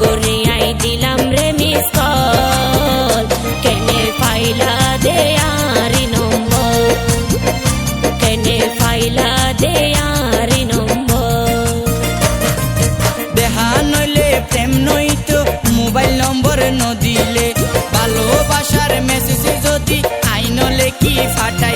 গরি আই দিলাম রে মিস কল কেনে ফাইলা দে আরি নম্বর? কেনে ফাইলা দে আরি নম্বর? দেহা নইলে প্রেম নই তো, মোবাইল নম্বর নদিলে। ভালোবাসার মেসেজ যদি আইনলে কি ফাটাই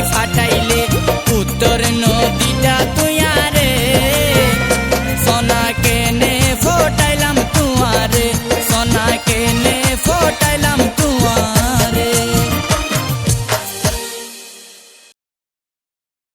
life at